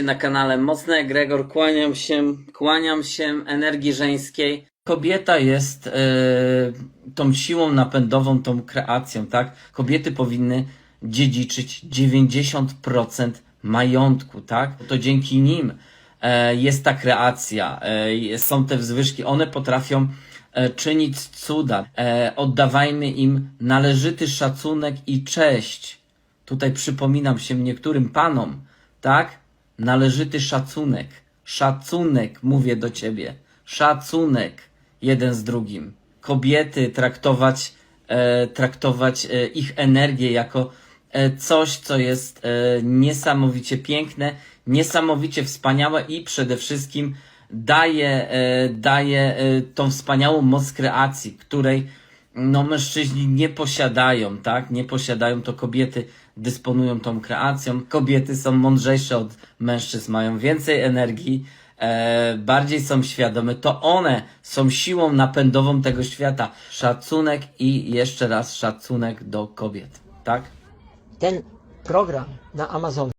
na kanale Mocny Egregor. Kłaniam się, kłaniam się energii żeńskiej. Kobieta jest e, tą siłą napędową, tą kreacją, tak? Kobiety powinny dziedziczyć 90% majątku, tak? To dzięki nim e, jest ta kreacja, e, są te wzwyżki, one potrafią czynić cuda. Oddawajmy im należyty szacunek i cześć. Tutaj przypominam się niektórym panom, tak? Należyty szacunek. Szacunek, mówię do ciebie. Szacunek jeden z drugim. Kobiety traktować, e, traktować e, ich energię jako e, coś, co jest e, niesamowicie piękne, niesamowicie wspaniałe i przede wszystkim daje, e, daje e, tą wspaniałą moc kreacji, której no, mężczyźni nie posiadają, tak? Nie posiadają, to kobiety dysponują tą kreacją. Kobiety są mądrzejsze od mężczyzn, mają więcej energii, e, bardziej są świadome. To one są siłą napędową tego świata. Szacunek i jeszcze raz szacunek do kobiet, tak? ten program na Amazonie